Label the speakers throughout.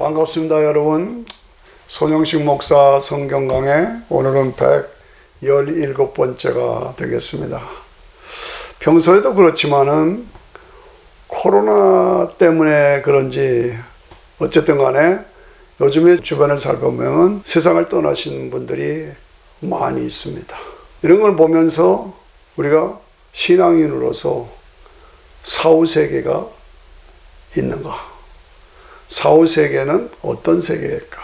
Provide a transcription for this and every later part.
Speaker 1: 반갑습니다, 여러분. 손영식 목사 성경 강해 오늘은 117번째가 되겠습니다. 평소에도 그렇지만은 코로나 때문에 그런지 어쨌든 간에 요즘에 주변을 살펴보면 세상을 떠나신 분들이 많이 있습니다. 이런 걸 보면서 우리가 신앙인으로서 사후 세계가 있는가? 사후 세계는 어떤 세계일까?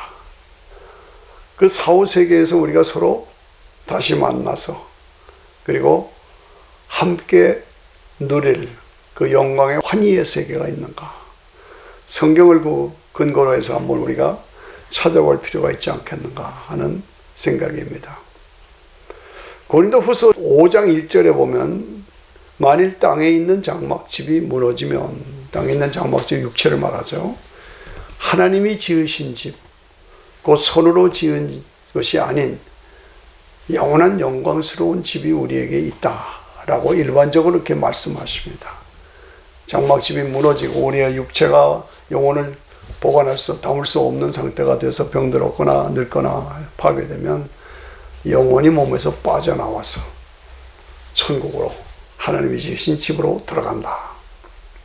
Speaker 1: 그 사후 세계에서 우리가 서로 다시 만나서 그리고 함께 누릴 그 영광의 환희의 세계가 있는가? 성경을 그 근거로 해서 한번 우리가 찾아볼 필요가 있지 않겠는가 하는 생각입니다. 고린도 후서 5장 1절에 보면 만일 땅에 있는 장막집이 무너지면 땅에 있는 장막집 육체를 말하죠. 하나님이 지으신 집, 곧 손으로 지은 것이 아닌 영원한 영광스러운 집이 우리에게 있다 라고 일반적으로 이렇게 말씀하십니다. 장막집이 무너지고 우리의 육체가 영혼을 보관할 수, 담을 수 없는 상태가 돼서 병들었거나 늙거나 파괴되면 영혼이 몸에서 빠져나와서 천국으로 하나님이 지으신 집으로 들어간다.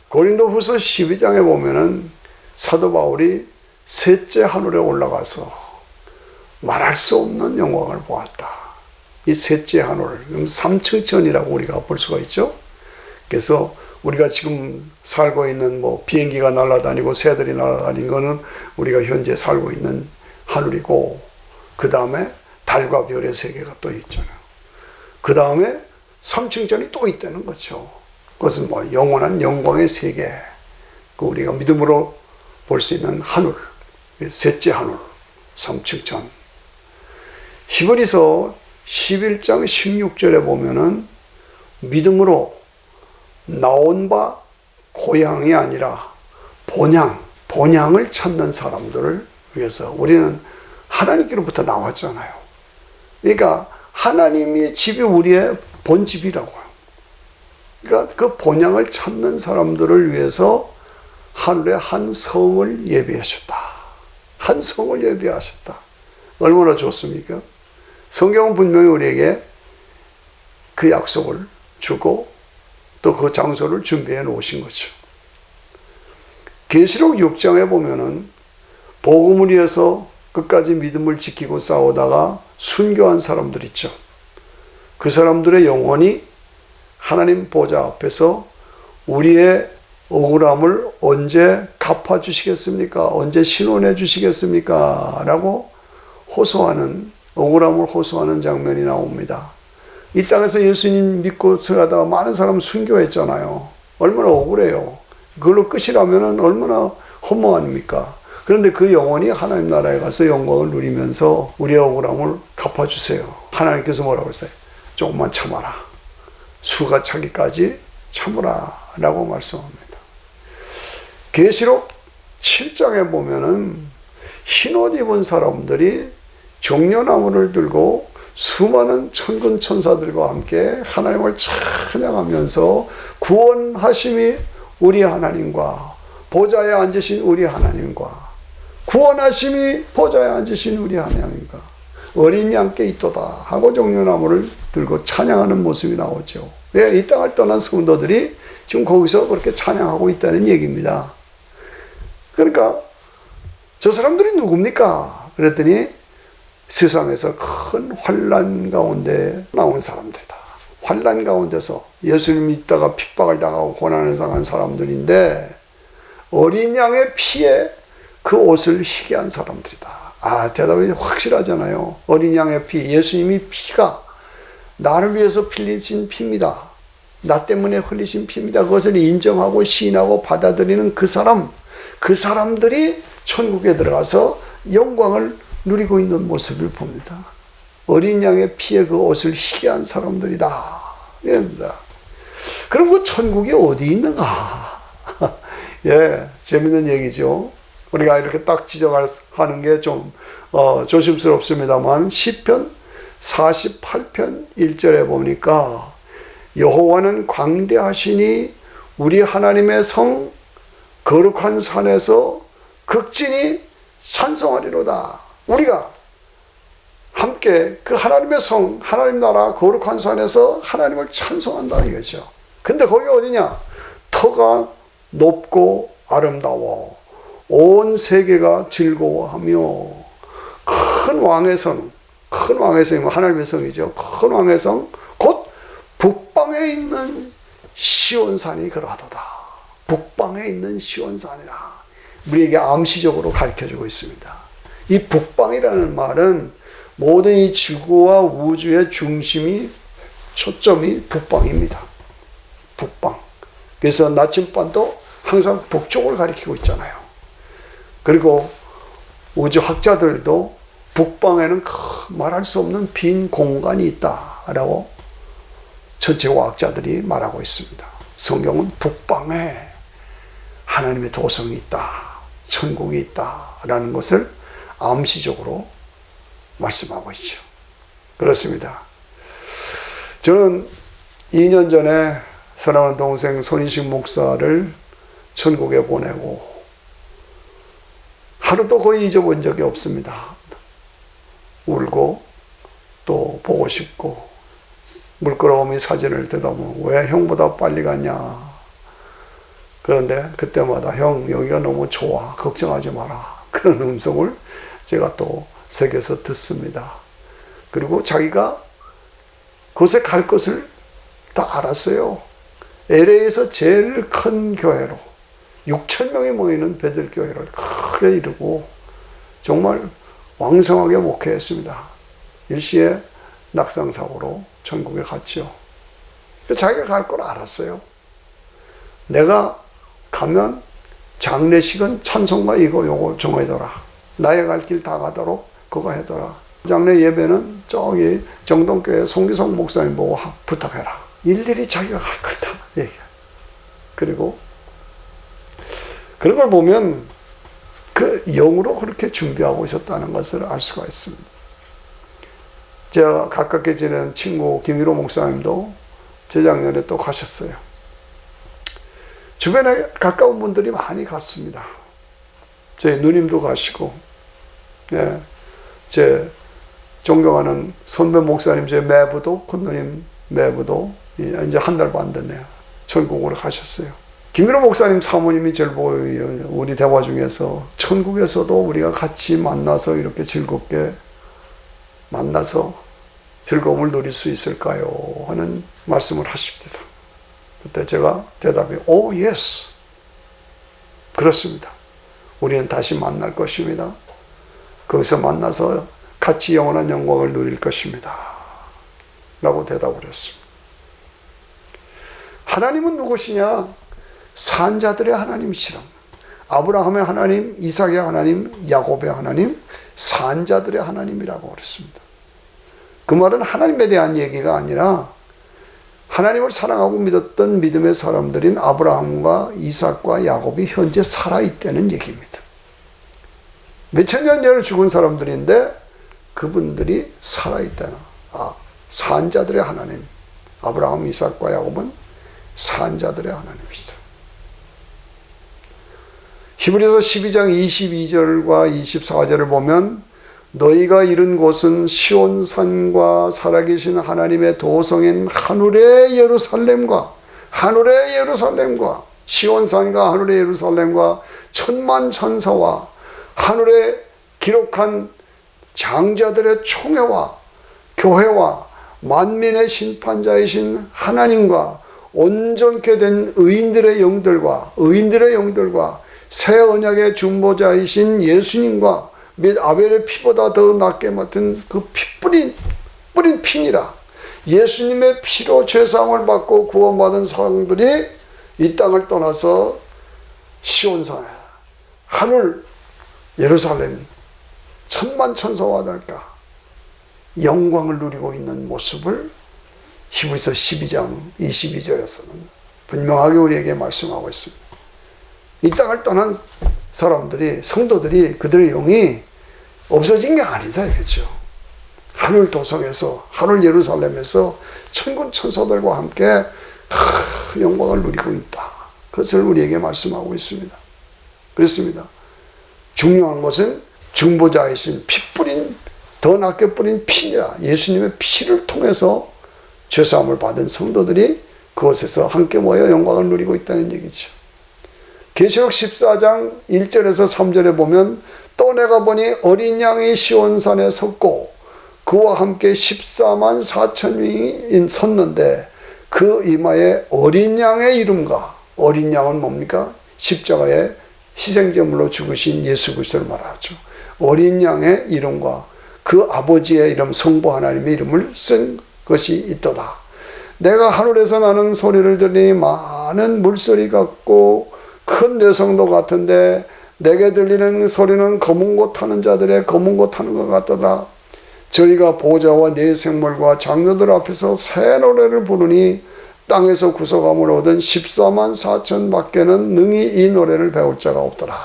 Speaker 1: 고린도 후서 12장에 보면은 사도 바울이 셋째 하늘에 올라가서 말할 수 없는 영광을 보았다. 이 셋째 하늘, 삼층천이라고 우리가 볼 수가 있죠. 그래서 우리가 지금 살고 있는 뭐 비행기가 날아다니고 새들이 날아다니는 거는 우리가 현재 살고 있는 하늘이고 그 다음에 달과 별의 세계가 또 있잖아요. 그 다음에 삼층천이 또 있다는 거죠. 그것은 뭐 영원한 영광의 세계. 그 우리가 믿음으로 볼 수 있는 하늘, 셋째 하늘, 삼층천. 히브리서 11장 16절에 보면은 믿음으로 나온 바 고향이 아니라 본향, 본향을 찾는 사람들을 위해서 우리는 하나님께로부터 나왔잖아요. 그러니까 하나님의 집이 우리의 본집이라고요. 그러니까 그 본향을 찾는 사람들을 위해서 하늘에 한 성을 예비하셨다. 한 성을 예비하셨다. 얼마나 좋습니까? 성경은 분명히 우리에게 그 약속을 주고 또 그 장소를 준비해 놓으신 거죠. 계시록 6장에 보면은 복음을 위해서 끝까지 믿음을 지키고 싸우다가 순교한 사람들 있죠. 그 사람들의 영혼이 하나님 보좌 앞에서 우리의 억울함을 언제 갚아주시겠습니까? 언제 신원해 주시겠습니까? 라고 호소하는, 억울함을 호소하는 장면이 나옵니다. 이 땅에서 예수님 믿고 들어가다가 많은 사람 순교했잖아요. 얼마나 억울해요. 그걸로 끝이라면 얼마나 허무 아닙니까? 그런데 그 영혼이 하나님 나라에 가서 영광을 누리면서 우리의 억울함을 갚아주세요. 하나님께서 뭐라고 했어요? 조금만 참아라. 수가 차기까지 참으라. 라고 말씀합니다. 계시록 7장에 보면은 흰옷 입은 사람들이 종려나무를 들고 수많은 천군 천사들과 함께 하나님을 찬양하면서 구원하심이 우리 하나님과 보좌에 앉으신 우리 하나님과 구원하심이 보좌에 앉으신 우리 하나님과 어린 양께 있도다 하고 종려나무를 들고 찬양하는 모습이 나오죠. 왜? 이 땅을 떠난 성도들이 지금 거기서 그렇게 찬양하고 있다는 얘기입니다. 그러니까 저 사람들이 누굽니까? 그랬더니 세상에서 큰 환란 가운데 나온 사람들이다. 환란 가운데서 예수님 믿다가 핍박을 당하고 고난을 당한 사람들인데 어린 양의 피에 그 옷을 희게 한 사람들이다. 아, 대답이 확실하잖아요. 어린 양의 피, 예수님이 피가 나를 위해서 흘리신 피입니다. 나 때문에 흘리신 피입니다. 그것을 인정하고 시인하고 받아들이는 그 사람, 그 사람들이 천국에 들어가서 영광을 누리고 있는 모습을 봅니다. 어린 양의 피에 그 옷을 희게 한 사람들이다. 이겁니다. 그럼 그 천국이 어디 있는가? 예, 재밌는 얘기죠. 우리가 이렇게 딱 지적하는 게좀 어, 조심스럽습니다만 10편 48편 1절에 보니까 여호와는 광대하시니 우리 하나님의 성 거룩한 산에서 극진히 찬송하리로다. 우리가 함께 그 하나님의 성, 하나님 나라 거룩한 산에서 하나님을 찬송한다 이거죠. 근데 거기 어디냐? 터가 높고 아름다워. 온 세계가 즐거워하며 큰 왕의 성, 큰 왕의 성이 하나님의 성이죠. 큰 왕의 성, 곧 북방에 있는 시온산이 그러하도다. 북방에 있는 시온산이다. 우리에게 암시적으로 가르쳐 주고 있습니다. 이 북방이라는 말은 모든 이 지구와 우주의 중심이 초점이 북방입니다. 북방. 그래서 나침반도 항상 북쪽을 가리키고 있잖아요. 그리고 우주 학자들도 북방에는 말할 수 없는 빈 공간이 있다라고 전체 과학자들이 말하고 있습니다. 성경은 북방에 하나님의 도성이 있다. 천국이 있다라는 것을 암시적으로 말씀하고 있죠. 그렇습니다. 저는 2년 전에 사랑하는 동생 손인식 목사를 천국에 보내고 하루도 거의 잊어본 적이 없습니다. 울고 또 보고 싶고 물끄러움이 사진을 들다보면 왜 형보다 빨리 갔냐 그런데 그때마다 형 여기가 너무 좋아 걱정하지 마라 그런 음성을 제가 또 새겨서 듣습니다. 그리고 자기가 그곳에 갈 것을 다 알았어요. LA에서 제일 큰 교회로 6천 명이 모이는 베들 교회를 크게 이루고 정말 왕성하게 목회했습니다. 일시에 낙상 사고로 천국에 갔죠. 자기가 갈 걸 알았어요. 내가 가면 장례식은 찬송가 이거 요거 정해줘라. 나의 갈 길 다 가도록 그거 해둬라. 장례 예배는 저기 정동교회 송기성 목사님 보고 부탁해라. 일일이 자기가 갈 거다 얘기해. 그리고 그런 걸 보면 그 영으로 그렇게 준비하고 있었다는 것을 알 수가 있습니다. 제가 가깝게 지낸 친구 김일호 목사님도 재작년에 또 가셨어요. 주변에 가까운 분들이 많이 갔습니다. 제 누님도 가시고, 예, 제 존경하는 선배 목사님 제 매부도 큰 누님 매부도 이제 한 달 반 됐네요. 천국으로 가셨어요. 김일호 목사님 사모님이 제일 우리 대화 중에서 천국에서도 우리가 같이 만나서 이렇게 즐겁게 만나서 즐거움을 누릴 수 있을까요? 하는 말씀을 하십니다. 그때 제가 대답이 오 예스 그렇습니다. 우리는 다시 만날 것입니다. 거기서 만나서 같이 영원한 영광을 누릴 것입니다. 라고 대답을 했습니다. 하나님은 누구시냐? 산자들의 하나님이시라. 아브라함의 하나님, 이삭의 하나님, 야곱의 하나님, 산자들의 하나님이라고 그랬습니다. 그 말은 하나님에 대한 얘기가 아니라 하나님을 사랑하고 믿었던 믿음의 사람들인 아브라함과 이삭과 야곱이 현재 살아있다는 얘기입니다. 몇천 년 전에 죽은 사람들인데 그분들이 살아있다. 아, 산자들의 하나님. 아브라함, 이삭과 야곱은 산자들의 하나님이시다. 히브리서 12장 22절과 24절을 보면 너희가 이른 곳은 시온산과 살아계신 하나님의 도성인 하늘의 예루살렘과 하늘의 예루살렘과 시온산과 하늘의 예루살렘과 천만 천사와 하늘에 기록한 장자들의 총회와 교회와 만민의 심판자이신 하나님과 온전케 된 의인들의 영들과 의인들의 영들과 새 언약의 중보자이신 예수님과 및 아벨의 피보다 더 낫게 맡은 그 피 뿌린 뿌린 핀이라 예수님의 피로 죄상을 받고 구원받은 사람들이 이 땅을 떠나서 시온산에 하늘 예루살렘 천만 천사와 달까 영광을 누리고 있는 모습을 히브리서 12장 22절에서는 분명하게 우리에게 말씀하고 있습니다. 이 땅을 떠난 사람들이 성도들이 그들의 영이 없어진 게 아니다 이거죠. 하늘 도성에서 하늘 예루살렘에서 천군 천사들과 함께 하, 영광을 누리고 있다. 그것을 우리에게 말씀하고 있습니다. 그렇습니다. 중요한 것은 중보자이신 피 뿌린 더 낫게 뿌린 피니라 예수님의 피를 통해서 죄사함을 받은 성도들이 그곳에서 함께 모여 영광을 누리고 있다는 얘기죠. 계시록 14장 1절에서 3절에 보면 또 내가 보니 어린 양이 시온산에 섰고 그와 함께 14만 4천 명이 섰는데 그 이마에 어린 양의 이름과 어린 양은 뭡니까? 십자가에 희생제물로 죽으신 예수 그리스도를 말하죠. 어린 양의 이름과 그 아버지의 이름 성부 하나님의 이름을 쓴 것이 있도다. 내가 하늘에서 나는 소리를 들으니 많은 물소리 같고 큰 뇌성도 같은데 내게 들리는 소리는 검은 곳 타는 자들의 검은 곳 타는 것 같더라. 저희가 보좌와 네 생물과 장로들 앞에서 새 노래를 부르니 땅에서 구속함을 얻은 14만 4천 밖에는 능히 이 노래를 배울 자가 없더라.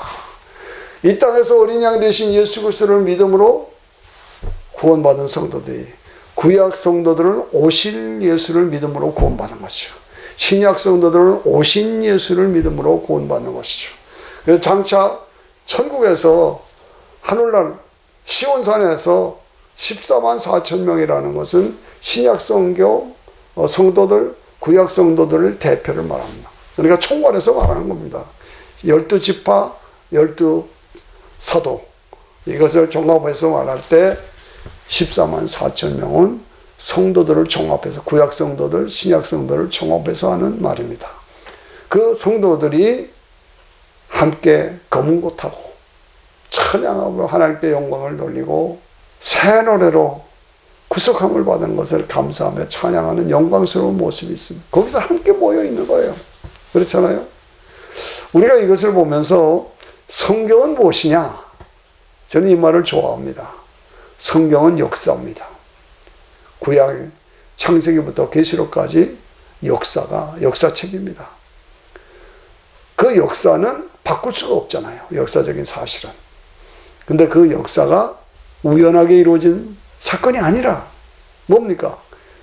Speaker 1: 이 땅에서 어린 양 대신 예수 그리스도를 믿음으로 구원받은 성도들이 구약 성도들은 오실 예수를 믿음으로 구원받는 것이죠. 신약 성도들은 오신 예수를 믿음으로 구원받는 것이죠. 그래서 장차 천국에서 하늘날 시온산에서 14만 4천 명이라는 것은 신약 성교 어, 성도들, 구약 성도들을 대표를 말합니다. 그러니까 총괄해서 말하는 겁니다. 열두 지파, 열두 사도 이것을 종합해서 말할 때 14만 4천 명은 성도들을 종합해서 구약 성도들, 신약 성도를 종합해서 하는 말입니다. 그 성도들이 함께 검은 곳 타고 찬양하고 하나님께 영광을 돌리고 새 노래로 구속함을 받은 것을 감사하며 찬양하는 영광스러운 모습이 있습니다. 거기서 함께 모여 있는 거예요. 그렇잖아요? 우리가 이것을 보면서 성경은 무엇이냐? 저는 이 말을 좋아합니다. 성경은 역사입니다. 구약 창세기부터 계시록까지 역사가 역사책입니다. 그 역사는 바꿀 수가 없잖아요. 역사적인 사실은. 근데 그 역사가 우연하게 이루어진 사건이 아니라 뭡니까?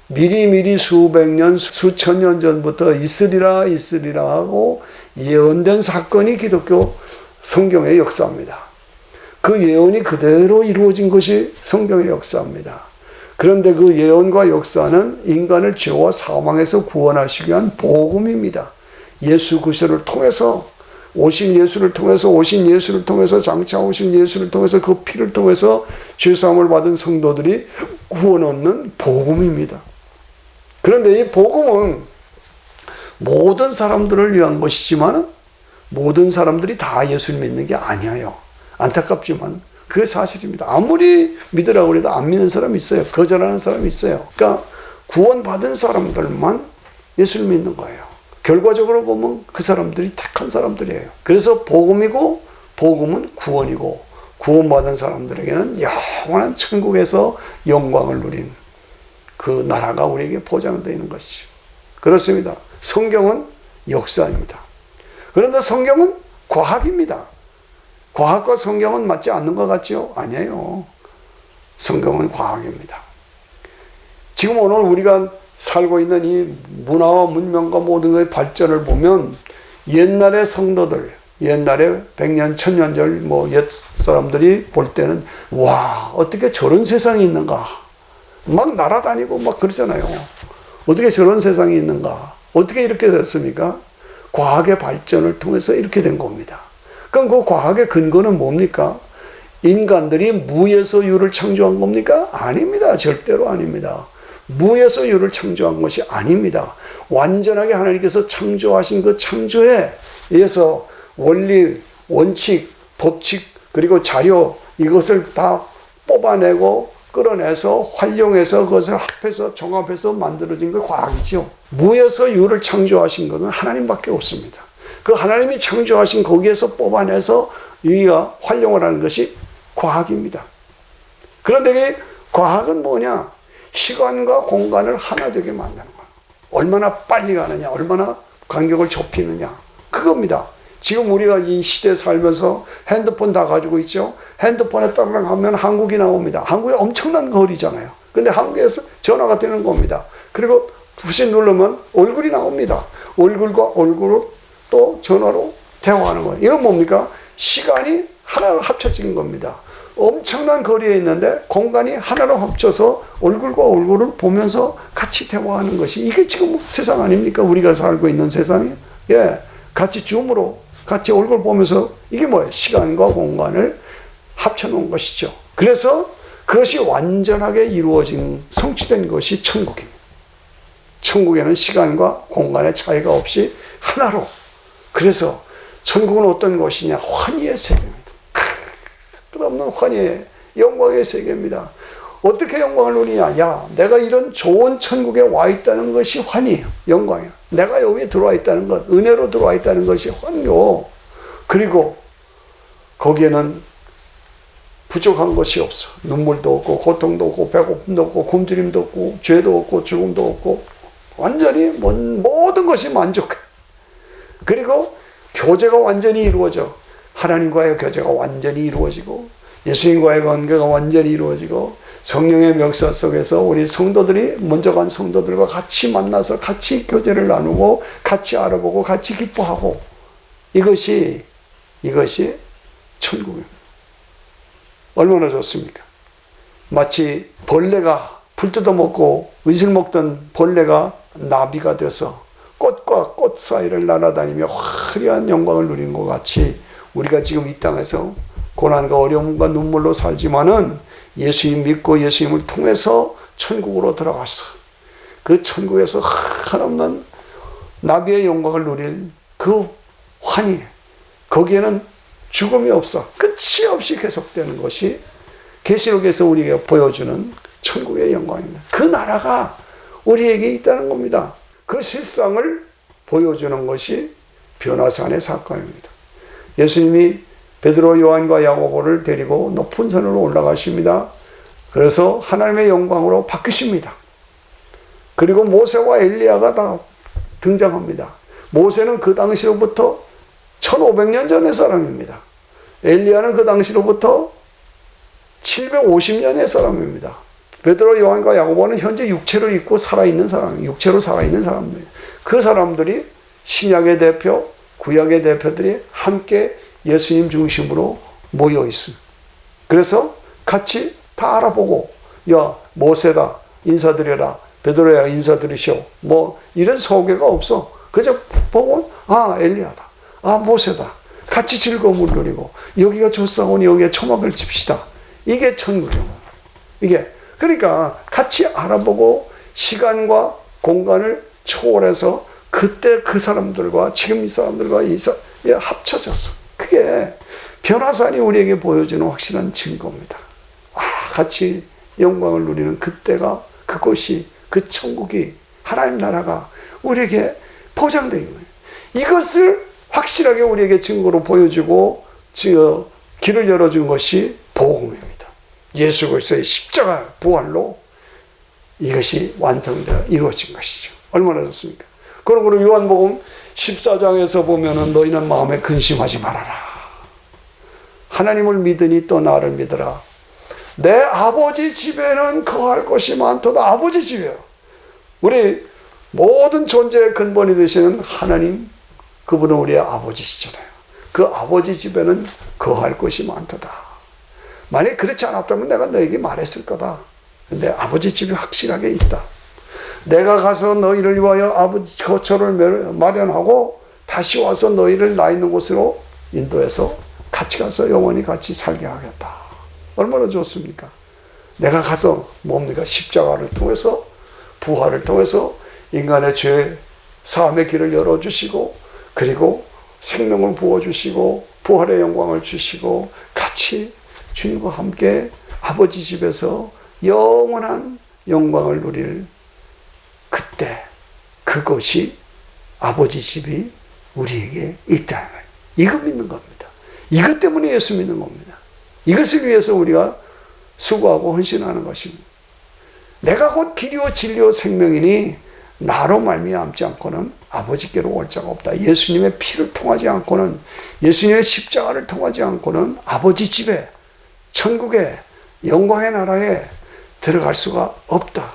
Speaker 1: 미리미리 수백 년, 수천 년 전부터 있으리라, 있으리라 하고 예언된 사건이 기독교 성경의 역사입니다. 그 예언이 그대로 이루어진 것이 성경의 역사입니다. 그런데 그 예언과 역사는 인간을 죄와 사망에서 구원하시기 위한 복음입니다. 예수 그리스도를 통해서 오신 예수를 통해서 오신 예수를 통해서 장차 오신 예수를 통해서 그 피를 통해서 죄 사함을 받은 성도들이 구원 얻는 복음입니다. 그런데 이 복음은 모든 사람들을 위한 것이지만 모든 사람들이 다 예수를 믿는 게 아니에요. 안타깝지만 그게 사실입니다. 아무리 믿으라고 해도 안 믿는 사람이 있어요. 거절하는 사람이 있어요. 그러니까 구원받은 사람들만 예수를 믿는 거예요. 결과적으로 보면 그 사람들이 택한 사람들이에요. 그래서 복음이고 복음은 구원이고 구원받은 사람들에게는 영원한 천국에서 영광을 누린 그 나라가 우리에게 보장되어 있는 것이죠. 그렇습니다. 성경은 역사입니다. 그런데 성경은 과학입니다. 과학과 성경은 맞지 않는 것 같죠? 아니에요. 성경은 과학입니다. 지금 오늘 우리가 살고 있는 이 문화와 문명과 모든 것의 발전을 보면 옛날의 성도들, 옛날에 백년, 천년절 뭐 옛 사람들이 볼 때는 와, 어떻게 저런 세상이 있는가? 막 날아다니고 막 그러잖아요. 어떻게 저런 세상이 있는가? 어떻게 이렇게 됐습니까? 과학의 발전을 통해서 이렇게 된 겁니다. 그럼 그 과학의 근거는 뭡니까? 인간들이 무에서 유를 창조한 겁니까? 아닙니다. 절대로 아닙니다. 무에서 유를 창조한 것이 아닙니다. 완전하게 하나님께서 창조하신 그 창조에 의해서 원리, 원칙, 법칙, 그리고 자료 이것을 다 뽑아내고 끌어내서 활용해서 그것을 합해서 종합해서 만들어진 게 과학이죠. 무에서 유를 창조하신 것은 하나님밖에 없습니다. 그 하나님이 창조하신 거기에서 뽑아내서 유가 활용을 하는 것이 과학입니다. 그런데 이 과학은 뭐냐? 시간과 공간을 하나 되게 만드는 거야. 얼마나 빨리 가느냐, 얼마나 간격을 좁히느냐. 그겁니다. 지금 우리가 이 시대에 살면서 핸드폰 다 가지고 있죠. 핸드폰에 딱 하면 한국이 나옵니다. 한국이 엄청난 거리잖아요. 근데 한국에서 전화가 되는 겁니다. 그리고 푸시 누르면 얼굴이 나옵니다. 얼굴과 얼굴을 또 전화로 대화하는 거예요. 이건 뭡니까? 시간이 하나로 합쳐진 겁니다. 엄청난 거리에 있는데 공간이 하나로 합쳐서 얼굴과 얼굴을 보면서 같이 대화하는 것이 이게 지금 세상 아닙니까? 우리가 살고 있는 세상이. 예. 같이 줌으로 같이 얼굴 보면서 이게 뭐예요? 시간과 공간을 합쳐 놓은 것이죠. 그래서 그것이 완전하게 이루어진 성취된 것이 천국입니다. 천국에는 시간과 공간의 차이가 없이 하나로. 그래서 천국은 어떤 곳이냐? 환희의 세계입니다. 끝없는 환희의 영광의 세계입니다. 어떻게 영광을 누리냐? 야, 내가 이런 좋은 천국에 와 있다는 것이 환희예요. 영광이에요. 내가 여기에 들어와 있다는 것, 은혜로 들어와 있다는 것이 환요. 그리고 거기에는 부족한 것이 없어. 눈물도 없고, 고통도 없고, 배고픔도 없고, 굶주림도 없고, 죄도 없고, 죽음도 없고, 완전히 모든 것이 만족해. 그리고 교제가 완전히 이루어져. 하나님과의 교제가 완전히 이루어지고, 예수님과의 관계가 완전히 이루어지고, 성령의 역사 속에서 우리 성도들이 먼저 간 성도들과 같이 만나서 같이 교제를 나누고, 같이 알아보고, 같이 기뻐하고, 이것이, 이것이 천국입니다. 얼마나 좋습니까? 마치 벌레가 풀 뜯어먹고 의실 먹던 벌레가 나비가 돼서 꽃과 꽃 사이를 날아다니며 화려한 영광을 누리는 것 같이 우리가 지금 이 땅에서 고난과 어려움과 눈물로 살지만은 예수님 믿고 예수님을 통해서 천국으로 들어갔어. 그 천국에서 한없는 나비의 영광을 누릴 그 환희. 거기에는 죽음이 없어. 끝이 없이 계속되는 것이 계시록에서 우리에게 보여주는 천국의 영광입니다. 그 나라가 우리에게 있다는 겁니다. 그 실상을 보여주는 것이 변화산의 사건입니다. 예수님이 베드로, 요한과 야고보를 데리고 높은 산으로 올라가십니다. 그래서 하나님의 영광으로 바뀌십니다. 그리고 모세와 엘리야가 다 등장합니다. 모세는 그 당시로부터 1500년 전의 사람입니다. 엘리야는 그 당시로부터 750년의 사람입니다. 베드로, 요한과 야고보는 현재 육체를 입고 살아있는 사람, 육체로 살아있는 사람들. 그 사람들이 신약의 대표, 구약의 대표들이 함께 예수님 중심으로 모여 있습니다. 그래서 같이 다 알아보고, 야, 모세다, 인사드려라. 베드로야, 인사드리쇼. 뭐, 이런 소개가 없어. 그저 보고, 아, 엘리야다. 아, 모세다. 같이 즐거움을 누리고, 여기가 좋사오니 여기에 초막을 칩시다. 이게 천국이에요. 이게. 그러니까 같이 알아보고 시간과 공간을 초월해서 그때 그 사람들과 지금 이 사람들과 이 사, 예, 합쳐졌어. 그게 변화산이 우리에게 보여주는 확실한 증거입니다. 아, 같이 영광을 누리는 그때가 그곳이 그 천국이 하나님 나라가 우리에게 보장되어 있는 거예요. 이것을 확실하게 우리에게 증거로 보여주고 길을 열어준 것이 복음입니다. 예수 그리스도의 십자가 부활로 이것이 완성되어 이루어진 것이죠. 얼마나 좋습니까? 그러므로 요한복음 14장에서 보면은 너희는 마음에 근심하지 말아라. 하나님을 믿으니 또 나를 믿어라. 내 아버지 집에는 거할 곳이 많도다. 아버지 집이에요. 우리 모든 존재의 근본이 되시는 하나님, 그분은 우리의 아버지시잖아요. 그 아버지 집에는 거할 곳이 많도다. 만약 그렇지 않았다면 내가 너에게 말했을 거다. 근데 아버지 집이 확실하게 있다. 내가 가서 너희를 위하여 아버지 거처를 마련하고 다시 와서 너희를 나 있는 곳으로 인도해서 같이 가서 영원히 같이 살게 하겠다. 얼마나 좋습니까? 내가 가서 뭡니까? 십자가를 통해서 부활을 통해서 인간의 죄 사함의 길을 열어주시고 그리고 생명을 부어주시고 부활의 영광을 주시고 같이 주님과 함께 아버지 집에서 영원한 영광을 누릴 그때 그것이 아버지 집이 우리에게 있다는 거예요. 이거 믿는 겁니다. 이것 때문에 예수 믿는 겁니다. 이것을 위해서 우리가 수고하고 헌신하는 것입니다. 내가 곧 길이요 진리요 생명이니 나로 말미암지 않고는 아버지께로 올 자가 없다. 예수님의 피를 통하지 않고는 예수님의 십자가를 통하지 않고는 아버지 집에 천국의 영광의 나라에 들어갈 수가 없다.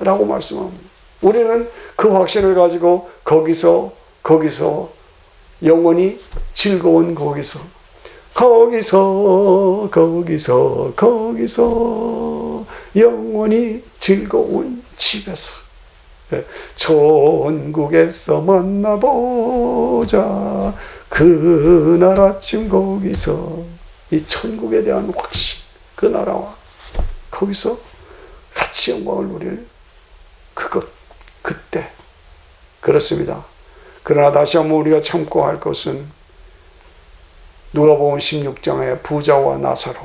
Speaker 1: 라고 말씀합니다. 우리는 그 확신을 가지고 거기서, 거기서 영원히 즐거운 거기서 거기서 거기서 거기서 영원히 즐거운 집에서 예, 천국에서 만나보자. 그날 아침 거기서 이 천국에 대한 확신 그 나라와 거기서 같이 영광을 누릴 그것 그때 그렇습니다. 그러나 다시 한번 우리가 참고 할 것은 누가복음 16장의 부자와 나사로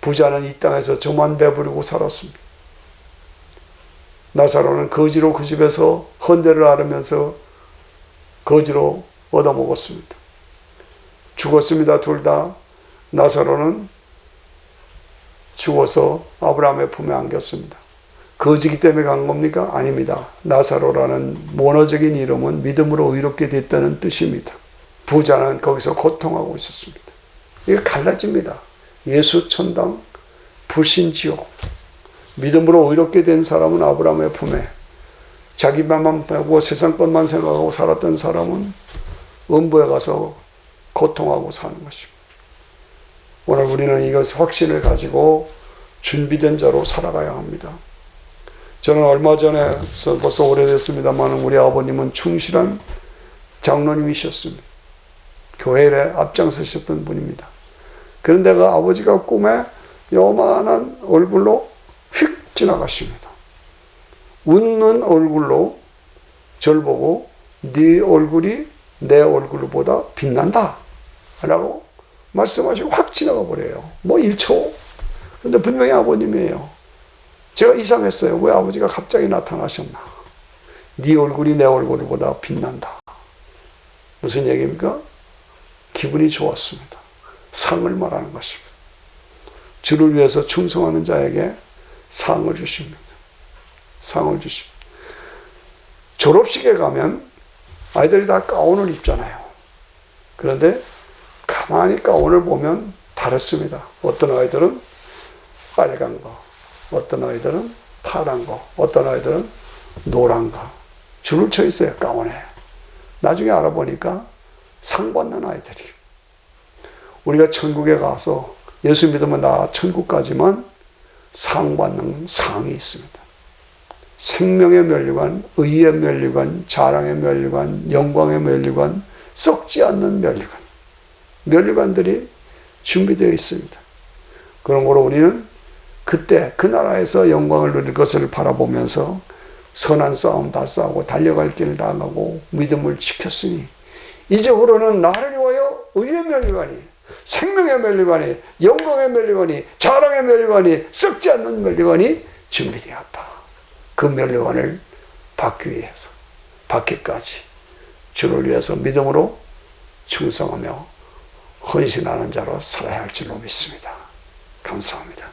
Speaker 1: 부자는 이 땅에서 저만 배부르고 살았습니다. 나사로는 거지로 그 집에서 헌대를 앓으면서 거지로 얻어먹었습니다. 죽었습니다. 둘 다. 나사로는 죽어서 아브라함의 품에 안겼습니다. 거지기 때문에 간 겁니까? 아닙니다. 나사로라는 원어적인 이름은 믿음으로 의롭게 됐다는 뜻입니다. 부자는 거기서 고통하고 있었습니다. 이게 갈라집니다. 예수 천당, 불신 지옥. 믿음으로 의롭게 된 사람은 아브라함의 품에 자기 맘만 빼고 세상 것만 생각하고 살았던 사람은 음부에 가서 고통하고 사는 것입니다. 오늘 우리는 이것 확신을 가지고 준비된 자로 살아가야 합니다. 저는 얼마 전에 벌써 오래됐습니다만 우리 아버님은 충실한 장로님이셨습니다. 교회에 앞장서셨던 분입니다. 그런데 그 아버지가 꿈에 요만한 얼굴로 휙 지나가십니다. 웃는 얼굴로 절 보고 네 얼굴이 내 얼굴보다 빛난다. 라고 말씀하시고 확 지나가 버려요. 뭐 1초. 근데 분명히 아버님이에요. 제가 이상했어요. 왜 아버지가 갑자기 나타나셨나? 네 얼굴이 내 얼굴보다 빛난다. 무슨 얘기입니까? 기분이 좋았습니다. 상을 말하는 것입니다. 주를 위해서 충성하는 자에게 상을 주십니다. 상을 주십니다. 졸업식에 가면 아이들이 다 가운을 입잖아요. 그런데 가만히 가운을 보면 다릅니다. 어떤 아이들은 빨간 거, 어떤 아이들은 파란 거, 어떤 아이들은 노란 거. 줄을 쳐 있어요, 가운에. 나중에 알아보니까 상 받는 아이들이. 우리가 천국에 가서 예수 믿으면 나 천국까지만 상 받는 상이 있습니다. 생명의 면류관, 의의 면류관, 자랑의 면류관, 영광의 면류관, 썩지 않는 면류관. 면류관들이 준비되어 있습니다. 그러므로 우리는 그때 그 나라에서 영광을 누릴 것을 바라보면서 선한 싸움 다 싸우고 달려갈 길을 다 가고 믿음을 지켰으니 이제후로는 나를 위하여 의의 면류관이 생명의 면류관이 영광의 면류관이 자랑의 면류관이 썩지 않는 면류관이 준비되었다. 그 면류관을 받기 위해서 받기까지 주를 위해서 믿음으로 충성하며 헌신하는 자로 살아야 할 줄로 믿습니다. 감사합니다.